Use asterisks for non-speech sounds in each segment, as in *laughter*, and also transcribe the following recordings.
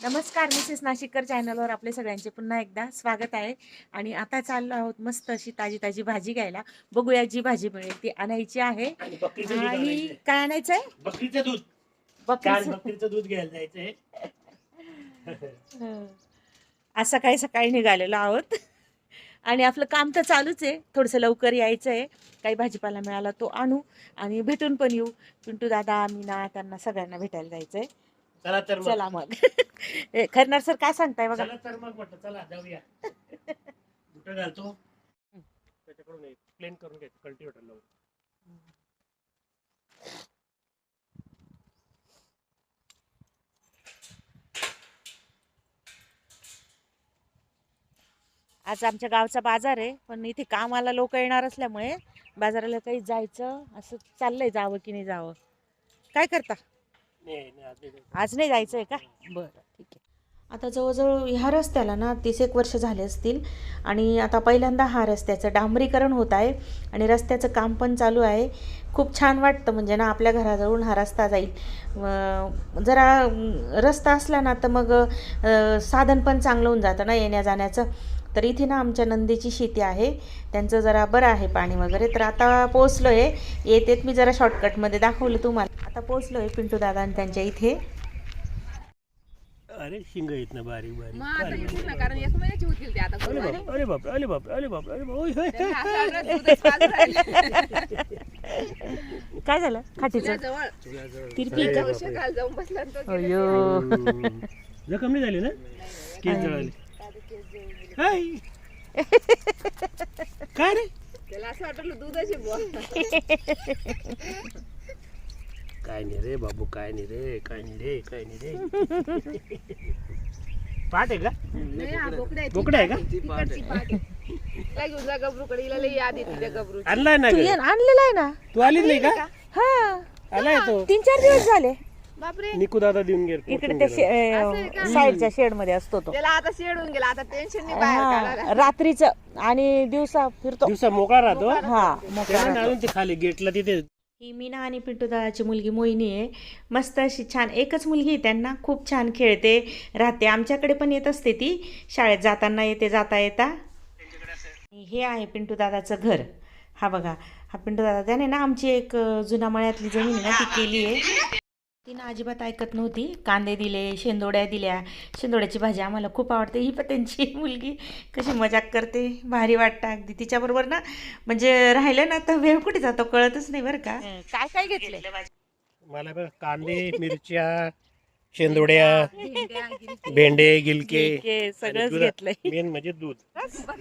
नमस्कार मिसेस नाशिककर चॅनलवर आपले सगळ्यांचे पुन्हा एकदा स्वागत आहे. आणि आता चाललो आहोत मस्त अशी ताजी ताजी भाजी घ्यायला. बघूया जी भाजी मिळेल ती आणायची आहे. आणि. काय आणायचंय? बकरीचं दूध. काल बकरीचं दूध घ्यायला जायचंय. आज सकाळी सकाळी निघालेलो आहोत. आणि आपलं काम तर चालूच आहे. थोडंसं लवकर यायचं आहे काही भाजीपाला मिळाला तो आणू. आणि भेटून पण येऊ. पिंटू दादा मीना त्यांना सगळ्यांना भेटायला जायचंय. चला तर मग. चला मग. *laughs* ए, खरणार सर काय सांगताय बघा. चला तर मग म्हटलं चला जाऊया. *laughs* कुठं घालतो? त्याच्याकडून प्लेन करून घ्यायचं कल्टिवेटर लावून आज आमच्या गावचा बाजार आहे पण इथे कामाला लोक येणार असल्यामुळे बाजाराला काही जायचं असं चाललंय जावं की नाही जावं. काय करता? आज नाही जायचं. आहे का? बरं ठीक आहे. आता जवळजवळ ह्या रस्त्याला ना तीस एक वर्ष झाले असतील आणि आता पहिल्यांदा हा रस्त्याचं डांबरीकरण होत आहे आणि रस्त्याचं काम पण चालू आहे. खूप छान वाटतं म्हणजे ना आपल्या घराजवळून हा रस्ता जाईल. जरा रस्ता असला ना तर मग साधन पण चांगलं होऊन जातं ना येण्या जाण्याचं तर इथे ना आमच्या नंदीची शेती आहे. त्यांचं जरा बरं आहे पाणी वगैरे. तर आता पोचलो आहे येतेत मी जरा शॉर्टकटमध्ये दाखवलं तुम्हाला. आता पोचलो आहे पिंटू दादा आणि त्यांच्या इथे. अरे शिंग येत ना बारीक बारीक. कारण एक महिन्याची होतील ते आता अरे बाप अरे बाप अरे बाप अरे. *laughs* काय झालं? खाटीचं. तिरपी जाऊन बसला. जखम नाही झाली ना? केस जळाले. काय रे? त्याला असं वाटलं दूधच आहे बुवा. काय नाही रे बाबू काय नाही रे काय नाही रे काय नाही रे. पाठ आहे का? हा बोकडा आहे. का? गबरू आणलाय ना तू ग? ये- आणलेला आहे ना. तू आलीच नाही का? हा. आलाय तो. तीन चार दिवस झाले. बापरे. निकू दादा देऊन गेल इकडे त्या शे- साईडच्या शेडमध्ये असतो तो. त्याला आता शेडून गेला. आता टेन्शन नाही बाहेर हा रात्रीच आणि दिवसा फिरतो. दिवसा मोकळा राहतो? हा मोकळा त्याला राहतो. आणून ते खाली गेटला तिथे ही मीना आणि पिंटू दादाची मुलगी मोहिनी आहे. मस्त अशी छान एकच मुलगी आहे त्यांना खूप छान खेळते राहते. आमच्याकडे पण येत असते ती. शाळेत जाताना येते जाता येता. आणि हे आहे पिंटू दादाचं घर. हा बघा. हा पिंटू दादा त्याने ना आमची एक अ, जुना मळ्यातली जमीन आहे ना ती केली आहे. तिनं अजिबात ऐकत नव्हती. कांदे दिले शेंदोड्या दिल्या. शेंदोड्याची भाजी आम्हाला खूप आवडते. ही पण त्यांची *laughs* मुलगी कशी मजाक करते भारी वाटतं अगदी. तिच्याबरोबर ना म्हणजे राहिलं ना तर वेळ कुठे जातो कळतच नाही बरं का. काय काय घेतले मला बघ कांदे मिरच्या शेंदोड्या भेंडे गिलके. सगळंच दूध. घेतलंय. मेन म्हणजे दूध.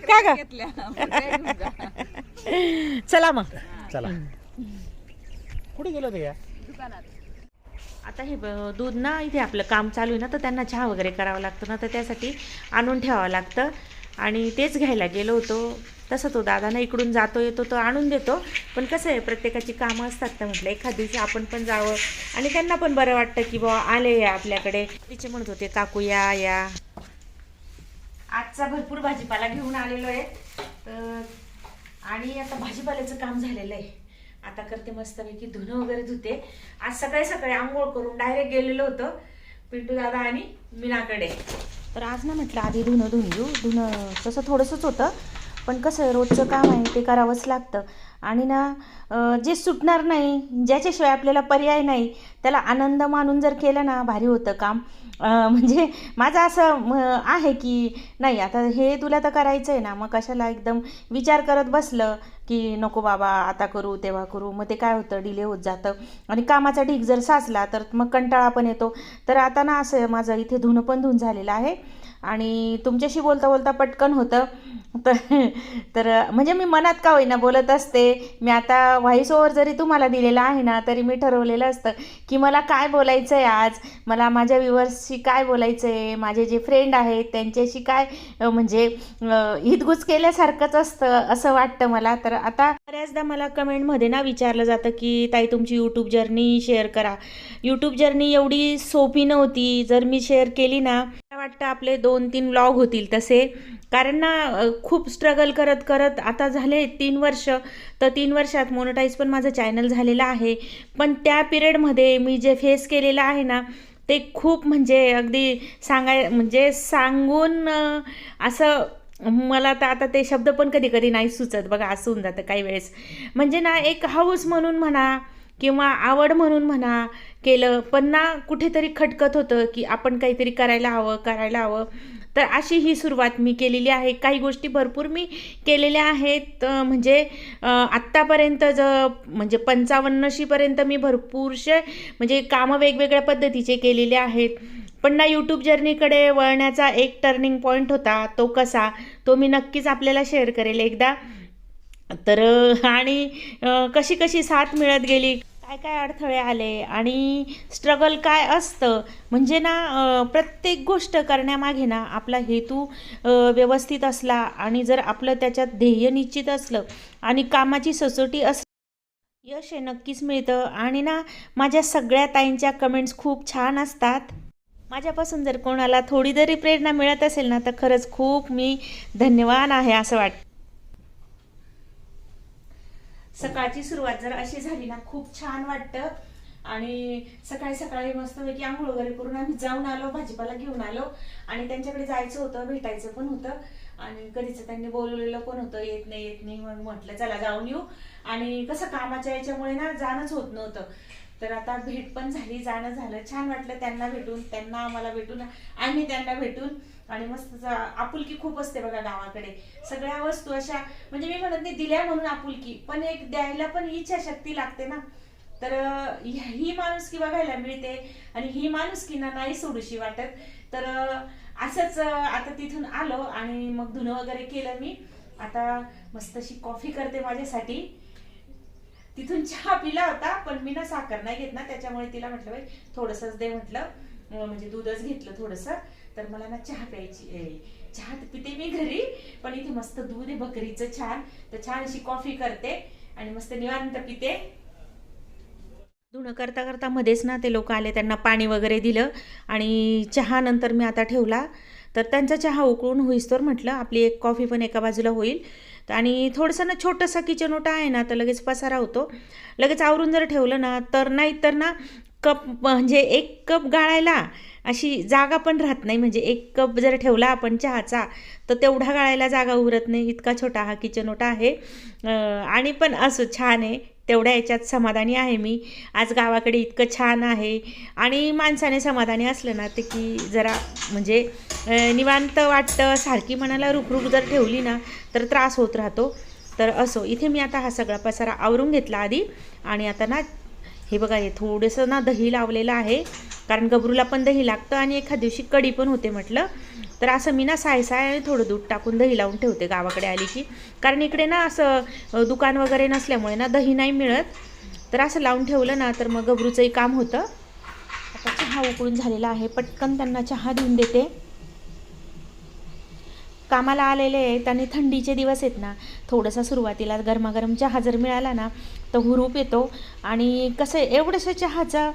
का ग? घेतल्या. चला मग. चला. कुठे गेलो ते या? दुकानात. आता हे ब- दूध ना इथे आपलं काम चालू आहे ना तर त्यांना चहा वगैरे करावं लागतं ना तर त्यासाठी आणून ठेवावं लागतं. आणि तेच घ्यायला गेलो होतो. तसं तो दादाना इकडून जातो येतो तो आणून देतो. पण कसं आहे प्रत्येकाची कामं असतात तर म्हटलं एखाद दिवशी आपण पण जावं. आणि त्यांना पण बरं वाटतं की बुवा आले या आपल्याकडे. तिचे म्हणत होते काकू या या. आजचा भरपूर भाजीपाला घेऊन आलेलो आहे. तर आणि आता भाजीपाल्याचं काम झालेलं आहे. आता करते मस्तपैकी धुणं वगैरे धुते. आज सकाळी सकाळी आंघोळ करून डायरेक्ट गेलेलं होतं पिंटू दादा आणि मीनाकडे. तर आज ना म्हटलं आधी धुणं धुऊन घेऊ. धुणं तसं थोडंसंच होतं पण कसं आहे रोजचं काम आहे ते करावंच लागतं. आणि ना जे सुटणार नाही ज्याच्याशिवाय आपल्याला पर्याय नाही त्याला आनंद मानून जर केलं ना भारी होतं काम. म्हणजे माझं असं म, आहे की नाही आता हे तुला तर करायचं आहे ना मग कशाला एकदम विचार करत बसलं की नको बाबा आता करू तेव्हा करू मग ते काय होतं डिले होत जातं. आणि कामाचा ढीक जर साचला तर मग कंटाळा पण येतो. तर आता ना असं माझं इथे धुणं पण धुऊन झालेलं आहे. आणि तुमच्याशी बोलता बोलता पटकन होतं. तर तर म्हणजे मी मनात का होईना बोलत असते. मी आता व्हॉइस ओव्हर जरी तुम्हाला दिलेला आहे ना तरी मी ठरवलेलं असतं की मला काय बोलायचं आहे आज? मला माझ्या व्ह्युअर्सशी काय बोलायचं आहे माझे जे फ्रेंड आहेत त्यांच्याशी काय म्हणजे हितगुज केल्यासारखंच असतं असं वाटतं मला. तर आता बऱ्याचदा मला कमेंटमध्ये ना विचारलं जातं की ताई तुमची यूट्यूब जर्नी शेअर करा. यूट्यूब जर्नी एवढी सोपी नव्हती. जर मी शेअर केली ना मला वाटतं आपले दोन दोन तीन ब्लॉग होतील तसे. कारण ना खूप स्ट्रगल करत करत आता झाले तीन वर्ष. तर तीन वर्षात मोनोटाईज पण माझं चॅनल झालेलं आहे. पण त्या पिरियडमध्ये मी जे फेस केलेलं आहे ना ते खूप म्हणजे अगदी सांगाय म्हणजे सांगून असं मला तर आता ते शब्द पण कधी कधी नाही सुचत. बघा असं होऊन जातं काही वेळेस. म्हणजे ना एक हाऊस म्हणून म्हणा किंवा आवड म्हणून म्हणा केलं पण ना कुठेतरी खटकत होतं की आपण काहीतरी करायला हवं करायला हवं. तर अशी ही सुरुवात मी केलेली आहे. काही गोष्टी भरपूर मी केलेल्या आहेत. म्हणजे आत्तापर्यंत ज म्हणजे पंचावन्नशीपर्यंत मी भरपूरसे म्हणजे कामं वेगवेगळ्या पद्धतीचे केलेले आहेत. पण ना यूट्यूब जर्नीकडे वळण्याचा एक टर्निंग पॉईंट होता तो कसा तो मी नक्कीच आपल्याला शेअर करेल. एकदा तर आणि कशी कशी साथ मिळत गेली? काय काय अडथळे आले? आणि स्ट्रगल काय असतं? म्हणजे ना प्रत्येक गोष्ट करण्यामागे ना आपला हेतू व्यवस्थित असला आणि जर आपलं त्याच्यात ध्येय निश्चित असलं आणि कामाची सचोटी अस यश हे नक्कीच मिळतं. आणि ना माझ्या सगळ्या ताईंच्या कमेंट्स खूप छान असतात. माझ्यापासून जर कोणाला थोडी जरी प्रेरणा मिळत असेल ना तर खरंच खूप मी धन्यवान आहे असं वाटतं. सकाळची सुरुवात जर अशी झाली ना खूप छान वाटतं. आणि सकाळी सकाळी मस्तपैकी आंघोळ वगैरे करून आम्ही जाऊन आलो भाजीपाला घेऊन आलो. आणि त्यांच्याकडे जायचं होतं भेटायचं पण होतं. आणि कधीच त्यांनी बोलवलेलं पण होतं येत नाही येत नाही मग म्हटलं चला जाऊन येऊ. आणि कसं कामाच्या याच्यामुळे ना जाणंच होत नव्हतं. तर आता भेट पण झाली जाणं झालं. छान वाटलं त्यांना भेटून त्यांना आम्हाला भेटून आम्ही त्यांना भेटून. आणि मस्त आपुलकी खूप असते बघा गावाकडे. सगळ्या वस्तू अशा म्हणजे मी म्हणत नाही दिल्या म्हणून आपुलकी पण एक द्यायला पण इच्छाशक्ती लागते ना. तर ही माणुसकी बघायला मिळते आणि ही माणुसकीना नाही सोडूशी वाटत. तर असंच आता तिथून आलो आणि मग धुणं वगैरे केलं मी. आता मस्त अशी कॉफी करते माझ्यासाठी. तिथून चहा पिला होता पण मी ना साखर नाही घेत ना त्याच्यामुळे तिला म्हटलं बाई थोडंसंच दे म्हटलं. म्हणजे दूधच घेतलं थोडंसं. तर मला ना चहा प्यायची चहा तर पिते मी घरी पण इथे मस्त दूध आहे बकरीचं छान. तर छान अशी कॉफी करते आणि मस्त निवांत पिते. धुणं करता करता मध्येच ना ते लोक आले त्यांना पाणी वगैरे दिलं आणि चहा नंतर मी आता ठेवला. तर त्यांचा चहा उकळून होईस्तोवर म्हटलं आपली एक कॉफी पण एका बाजूला होईल. आणि थोडंसं ना छोटंसं किचन ओटा आहे ना तर लगेच पसारा होतो. लगेच आवरून जर ठेवलं ना तर नाही तर ना कप म्हणजे एक कप गाळायला अशी जागा पण राहत नाही. म्हणजे एक कप जर ठेवला आपण चहाचा तर तेवढा गाळायला जागा उरत नाही. इतका छोटा हा किचन ओटा आहे. आणि पण असं छान आहे. तेवढ्या याच्यात समाधानी आहे मी. आज गावाकडे इतकं छान आहे. आणि माणसाने समाधानी असलं ना ते की जरा म्हणजे निवांत वाटतं. सारखी मनाला रुखरुख जर ठेवली ना तर त्रास होत राहतो. तर असो. इथे मी आता हा सगळा पसारा आवरून घेतला आधी. आणि आता ना हे बघा हे थोडंसं ना दही लावलेलं आहे. कारण गबरूला पण दही लागतं आणि एखाद दिवशी कढी पण होते म्हटलं. तर असं मी ना साय साय आणि थोडं दूध टाकून दही लावून ठेवते गावाकडे आली की कारण इकडे ना असं दुकान वगैरे नसल्यामुळे ना दही नाही मिळत. तर असं लावून ठेवलं ना तर मग गबरूचंही काम होतं. आता चहा उकळून झालेला आहे. पटकन त्यांना चहा देऊन देते. कामाला आलेले आहेत आणि थंडीचे दिवस आहेत ना थोडासा सुरुवातीला गरमागरम चहा जर मिळाला ना तर हुरूप येतो. आणि कसं आहे, एवढंसं चहाचा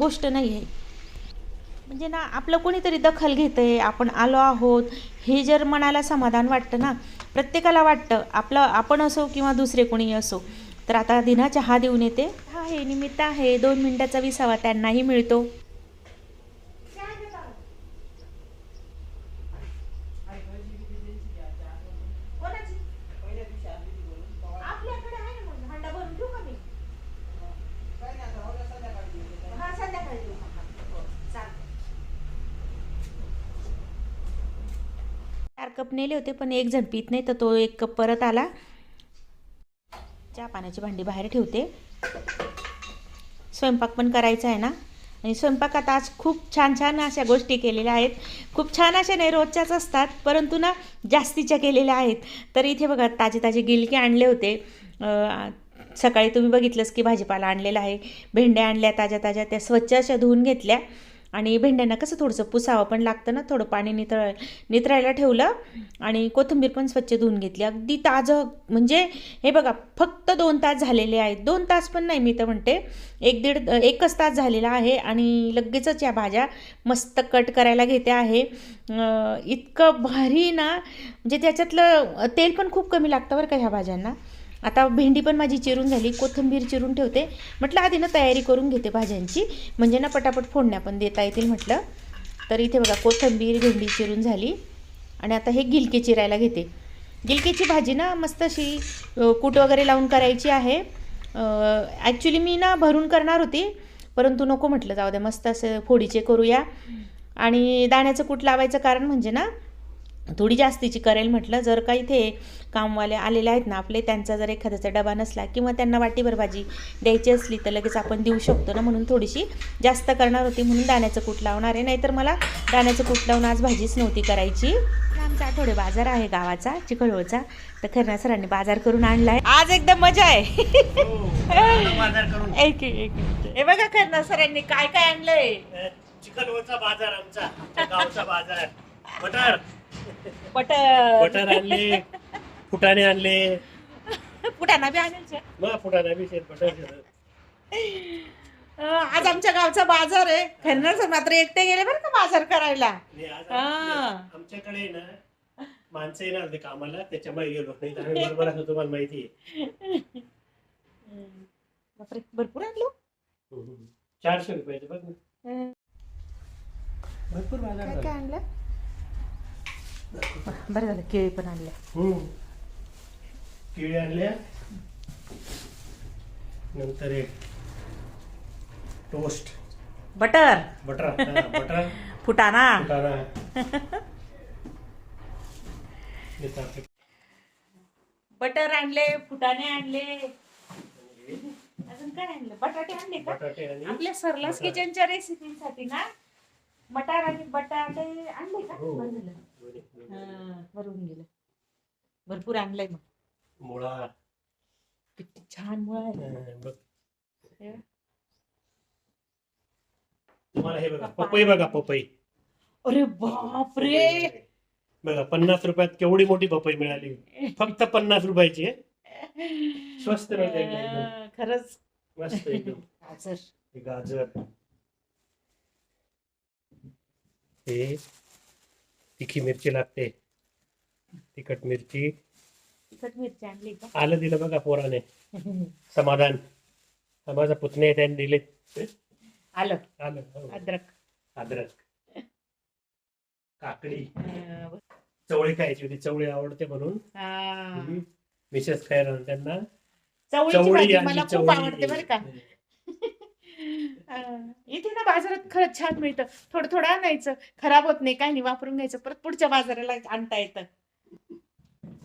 गोष्ट नाही आहे. म्हणजे ना आपलं कोणीतरी दखल घेतं आहे आपण आलो आहोत हे जर मनाला समाधान वाटतं ना प्रत्येकाला वाटतं आपलं आपण असो किंवा दुसरे कोणी असो. तर आता दिना चहा देऊन येते. हा हे निमित्त आहे दोन मिनटाचा विसावा त्यांनाही मिळतो आपल्याकडे आहे ना मग हांडा भरून ठेवू का मी हा संध्याकाळी देऊ हो चालतं चार कप नेले होते पण एक जण पित नाही तर तो एक कप परत आला. चहा पाण्याची भांडी बाहेर ठेवते. स्वयंपाक पण करायचा आहे ना. आणि स्वयंपाकात आज खूप छान छान अशा गोष्टी केलेल्या आहेत. खूप छान अशा नाही रोजच्याच असतात परंतु ना जास्तीच्या केलेल्या आहेत. तर इथे बघा ताजे ताजे गिलके आणले होते. सकाळी तुम्ही बघितलंच की भाजीपाला आणलेला आहे. भेंड्या आणल्या ताज्या ताज्या त्या स्वच्छ अशा धुवून घेतल्या. आणि भेंड्यांना कसं थोडंसं पुसावं पण लागतं ना थोडं पाणी नितळ नितळायला ठेवलं आणि कोथिंबीर पण स्वच्छ धुवून घेतली. अगदी ताजं म्हणजे हे बघा फक्त दोन तास झालेले आहेत. दोन तास पण नाही मी तर म्हणते. एक दीड एकच तास झालेला आहे आणि लगेचच या भाज्या मस्त कट करायला घेते आहे. इतकं भारी ना म्हणजे त्याच्यातलं तेल पण खूप कमी लागतं बरं का ह्या भाज्यांना. आता भेंडी पण माझी चिरून झाली कोथिंबीर चिरून ठेवते. म्हटलं आधी ना तयारी करून घेते भाज्यांची. म्हणजे ना पटापट फोडण्या पण देता येतील म्हटलं. तर इथे बघा कोथिंबीर भेंडी चिरून झाली. आणि आता हे गिलके चिरायला घेते. गिलकेची भाजी ना मस्त अशी कूट वगैरे लावून करायची आहे. ॲक्च्युली मी ना भरून करणार होती. परंतु नको म्हटलं जाऊ द्या मस्त असं फोडीचे करूया. आणि दाण्याचं कूट लावायचं कारण म्हणजे ना थोडी जास्तीची करेल म्हटलं जर का इथे कामवाले आलेले आहेत ना आपले त्यांचा जर एखाद्याचा डबा नसला किंवा त्यांना वाटीभर भाजी द्यायची असली तर लगेच आपण देऊ शकतो ना म्हणून थोडीशी जास्त करणार होती म्हणून दाण्याचं कूट लावणार आहे. नाहीतर मला दाण्याचं कूट लावून आज भाजीच नव्हती करायची. आमचा आठवडे बाजार आहे गावाचा चिखलवळचा तर खरं सरांनी बाजार करून आणलाय. आज एकदम मजा आहे. करून एक हे बघा खरं सरांनी काय काय आणलंय? चिकनवरचा बाजार आमचा गावचा बाजार. बटर आणले फुटाणे आणले. पुढाना बी आणायचं मग फुटाणा बी शेत बटर अं, आज आमच्या गावचा बाजार आहे. खरं सर मात्र एकटे गेले बरं का बाजार करायला? आज हा. आमच्याकडे ना माणसं येणार होते कामाला त्याच्यामुळे गेलो. नाही तर आम्ही बरोबर असं तुम्हाला माहिती आहे. बापरे भरपूर आणलो. चारशे रुपयाचे बघ ना. भरपूर बाजार काय झाला. काय आणलं? बरं झालं केळी पण आणल्या. हम्म. केळी आणल्या. नंतर एक टोस्ट. बटर. बटर हा, बटर. *laughs* फुटाणा. हे. *laughs* बटर आणले फुटाणे आणले. अजून काय आणलं? बटाटे आणले का? बटाटे आणि आपल्या सरलास बटाटे. किचनच्या रेसिपीसाठी ना मटार आणि बटाटे आणले का? हो. बरं झालं. हा, गेलं. भरपूर आणलंय मग. मुळा. किती छान मुळा आहे. हा, बघ. हे. तुम्हाला हे बघा पपई बघा पपई. अरे बापरे. बघा. पन्नास रुपयात केवढी मोठी पपई मिळाली. *laughs* फक्त पन्नास रुपयाची स्वस्त मिळते एकदम. अं, खरंच. मस्त एकदम. *laughs* गाजर. हे गाजर. हे तिखी मिरची लागते. तिखट मिरची. तिखट मिरची आणली का? आलं दिलं बघा पोराने. *laughs* समाधान. हा माझा पुतणे त्याने दिले. आलं. आलं हो. अद्रक. अद्रक. काकडी. अं, चवळी खायची होती चवळी आवडते म्हणून. हा. मिसेस खायला त्यांना? चवळीची चवळी भाजी आणि खूप चवळी. आवडते बरं का. अं, इथे ना बाजारात खरंच छान मिळतं. थोडं थोडं आणायचं खराब होत नाही काय नाही वापरून घ्यायचं परत पुढच्या बाजाराला आणता येतं.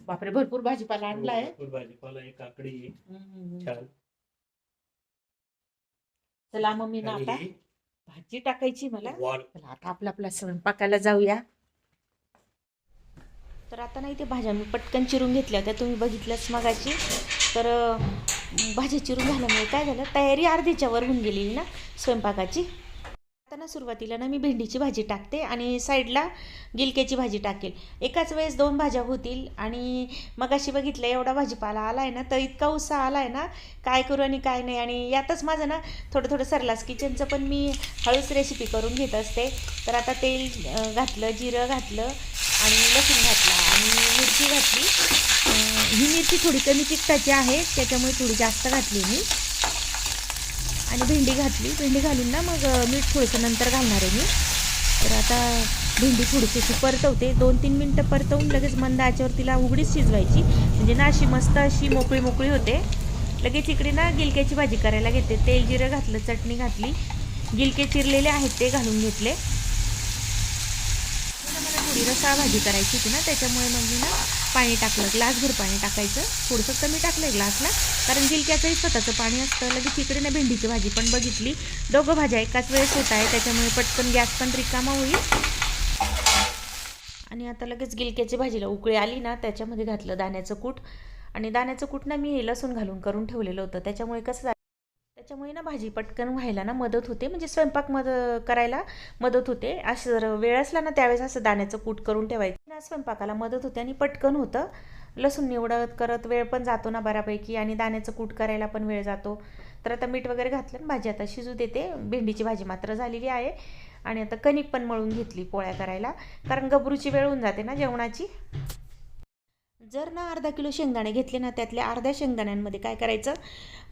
बापरे भरपूर भाजीपाला आणलाय भरपूर भाजीपाला आहे काकडी आहे, हम्म. छान. चला मम्मी ना आणि आता भाजी टाकायची मला. चला आता आपला आपला स्वयंपाकाला जाऊया. तर आता ना इथे भाज्या मी पटकन चिरून घेतल्या होत्या. तुम्ही बघितल्याच मगाची तर अं, भाजी चिरून झाल्यामुळे काय झालं? तयारी अर्धीच्या वर होऊन गेलेली ना स्वयंपाकाची. टाकताना ना सुरुवातीला ना मी भेंडीची भाजी टाकते आणि साईडला गिलक्याची भाजी टाकेल. एकाच वेळेस दोन भाज्या होतील आणि मगाशी बघितलं एवढा भाजीपाला आला आहे ना तर इतका उत्साह आला आहे ना काय करू आणि काय नाही. आणि यातच माझं ना थोडं थोडं सरलास किचनचं पण मी हळूच रेसिपी करून घेत असते. तर आता तेल घातलं जिरं घातलं आणि लसूण घातला आणि मिरची घातली. ही मिरची थोडी कमी चिकटाची आहे त्याच्यामुळे थोडी जास्त घातली मी. आणि भेंडी घातली. भेंडी घालून ना मग मीठ थोडंसं नंतर घालणार आहे मी. तर आता भेंडी थोडीशी परतवते. दोन तीन मिनटं परतवून लगेच मंद आच्यावर तिला उघडीच शिजवायची. म्हणजे ना अशी मस्त अशी मोकळी मोकळी होते. लगेच इकडे ना गिलक्याची भाजी करायला घेते. तेल जिरं घातलं चटणी घातली. गिलके चिरलेले आहेत ते घालून घेतले. मला थोडी रसा भाजी करायची होती ना त्याच्यामुळे मग मी ना पाणी टाकलं ग्लासभर पाणी टाकायचं. थोडंसं कमी टाकलं आहे ग्लासला कारण गिलक्याचंही स्वतःचं पाणी असतं. लगेच इकडे ना भेंडीची भाजी पण बघितली. दोघं भाज्या एकाच वेळेस होत आहे. त्याच्यामुळे पटकन गॅस पण रिकामा होईल. आणि आता लगेच गिलक्याची भाजीला उकळी आली ना त्याच्यामध्ये घातलं दाण्याचं कूट. आणि दाण्याचं कूट ना मी लसूण घालून करून ठेवलेलं होतं. त्याच्यामुळे कसं झालं त्याच्यामुळे ना भाजी पटकन व्हायला ना मदत होते. म्हणजे स्वयंपाक मद करायला मदत होते. असं जर वेळ असला ना त्यावेळेस असं दाण्याचं कूट करून ठेवायचं. स्वयंपाकाला मदत होते आणि पटकन होतं. लसूण निवडत करत वेळ पण जातो ना बऱ्यापैकी आणि दाण्याचं कूट करायला पण वेळ जातो. तर आता मीठ वगैरे घातलं आणि भाजी आता शिजू देते. भेंडीची भाजी मात्र झालेली आहे. आणि आता कणिक पण मळून घेतली पोळ्या करायला. कारण गबरूची वेळ होऊन जाते ना जेवणाची. जर ना अर्धा किलो शेंगदाणे घेतले ना त्यातल्या अर्ध्या शेंगदाण्यांमध्ये काय करायचं?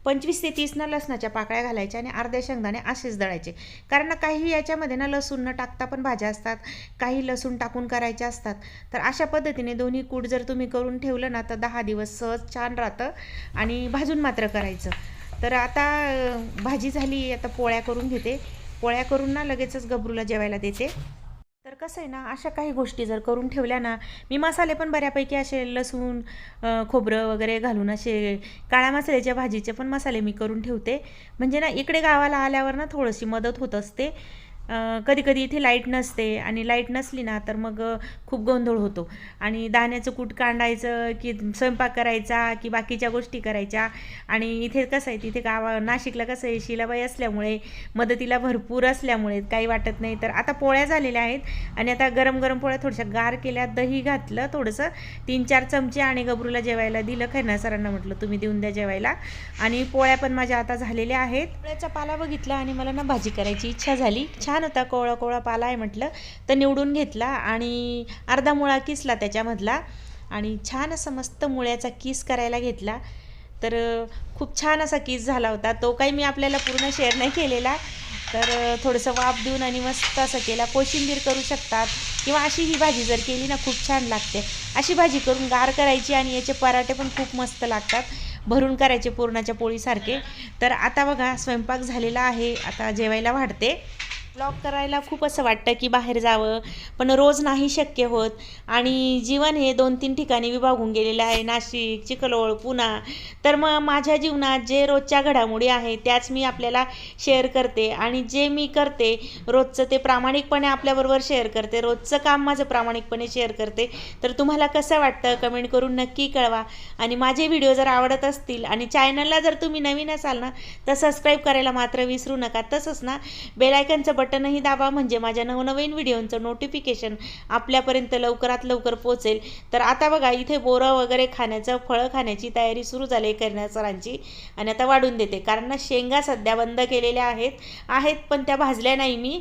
पंचवीस ते तीस ना लसणाच्या पाकळ्या घालायच्या आणि अर्ध्या शेंगदाणे असेच दळायचे. कारण ना काही याच्यामध्ये ना लसूण न टाकता पण भाज्या असतात. काही लसूण टाकून करायच्या असतात. तर अशा पद्धतीने दोन्ही कूट जर तुम्ही करून ठेवलं ना तर दहा दिवस सहज छान राहतं आणि भाजून मात्र करायचं. तर आता भाजी झाली आता पोळ्या करून घेते. पोळ्या करून ना लगेचच गबरूला जेवायला देते. तर कसं आहे ना अशा काही गोष्टी जर करून ठेवल्या ना मी मसाले पण बऱ्यापैकी असे लसूण खोबरं वगैरे घालून असे काळ्या मसाल्याच्या भाजीचे पण मसाले मी करून ठेवते. म्हणजे ना इकडे गावाला आल्यावर ना थोडीशी मदत होत असते. कधी कधी इथे लाइट नसते आणि लाइट नसली ना तर मग खूप गोंधळ होतो. आणि दाण्याचं कूट कांडायचं की स्वयंपाक करायचा की बाकीच्या गोष्टी करायच्या. आणि इथे कसं आहे तिथे गावा नाशिकला कसं आहे शिलाबाई असल्यामुळे मदतीला भरपूर असल्यामुळे काही वाटत नाही. तर आता पोळ्या झालेल्या आहेत आणि आता गरम गरम पोळ्या थोड्याशा गार केल्या दही घातलं थोडंसं तीन चार चमचे आणि गबरूला जेवायला दिलं. खैना सरांना म्हटलं तुम्ही देऊन द्या जेवायला. आणि पोळ्या पण माझ्या आता झालेल्या आहेत. पोळ्याचा पाला बघितला आणि मला ना भाजी करायची इच्छा झाली. छान छान होता कोवळा कोवळा पाला आहे म्हटलं. तर निवडून घेतला आणि अर्धा मुळा किसला त्याच्यामधला. आणि छान असं मस्त मुळ्याचा किस करायला घेतला. तर खूप छान असा किस झाला होता. तो काही मी आपल्याला पूर्ण शेअर नाही केलेला. तर थोडंसं वाफ देऊन आणि मस्त असं केला. कोशिंबीर करू शकतात किंवा अशी ही भाजी जर केली ना खूप छान लागते. अशी भाजी करून गार करायची आणि याचे पराठे पण खूप मस्त लागतात. भरून करायचे पुरणाच्या पोळीसारखे. तर आता बघा स्वयंपाक झालेला आहे. आता जेवायला वाढते. ब्लॉग करायला खूप असं वाटतं की बाहेर जावं पण रोज नाही शक्य होत. आणि जीवन हे दोन तीन ठिकाणी विभागून गेलेलं आहे. नाशिक चिखलोळ पुणा. तर मग माझ्या जीवनात जे रोजच्या घडामोडी आहे त्याच मी आपल्याला शेअर करते. आणि जे मी करते रोजचं ते प्रामाणिकपणे आपल्याबरोबर शेअर करते. रोजचं काम माझं प्रामाणिकपणे शेअर करते. तर तुम्हाला कसं वाटतं? कमेंट करून नक्की कळवा. आणि माझे व्हिडिओ जर आवडत असतील आणि चॅनलला जर तुम्ही नवीन असाल ना तर सबस्क्राईब करायला मात्र विसरू नका. तसंच ना बेलायकनचं बटनही दाबा म्हणजे माझ्या नवनवीन व्हिडिओंचं नोटिफिकेशन आपल्यापर्यंत लवकरात लवकर पोचेल तर आता बघा इथे बोरं वगैरे खाण्याचं फळं खाण्याची तयारी सुरू झाली करण्या सरांची. आणि आता वाढून देते कारण ना शेंगा सध्या बंद केलेल्या आहेत. आहेत पण त्या भाजल्या नाही मी.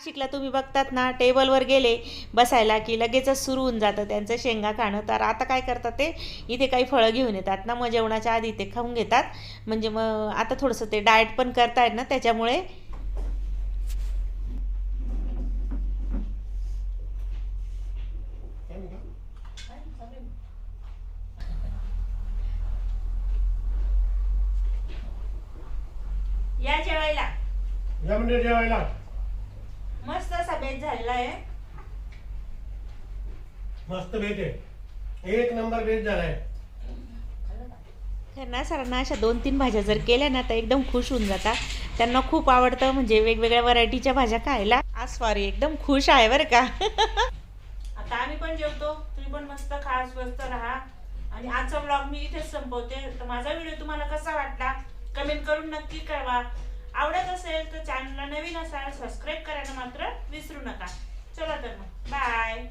नाशिकला तुम्ही बघतात ना टेबलवर गेले बसायला की लगेचच सुरू होऊन जातं त्यांचं शेंगा खाणं. तर आता काय करतात ते? इथे काही फळं घेऊन येतात ना मग जेवणाच्या आधी ते खाऊन घेतात. म्हणजे मग आता थोडंसं ते डाएट पण करतायत ना त्याच्यामुळे या जेवायला या म्हणजे जेवायला. मस्त असा बेत झालेला आहे. मस्त भेट आहे. एक नंबर भेट झालाय. त्यांना सरांना अशा दोन तीन भाज्या जर केल्या ना तर एकदम खुश होऊन जातात. त्यांना खूप आवडतं म्हणजे वेगवेगळ्या व्हरायटीच्या भाज्या खायला. आज सॉरी एकदम खुश आहे बरं का. आता आम्ही पण जेवतो. तुम्ही पण मस्त खा स्वस्त राहा. आणि आजचा ब्लॉग मी इथेच संपवते. तर माझा व्हिडिओ तुम्हाला कसा वाटला कमेंट करून नक्की कळवा. आवडत असेल तर चॅनलला नवीन असाल सबस्क्राईब करायला मात्र विसरू नका. चला तर मग. बाय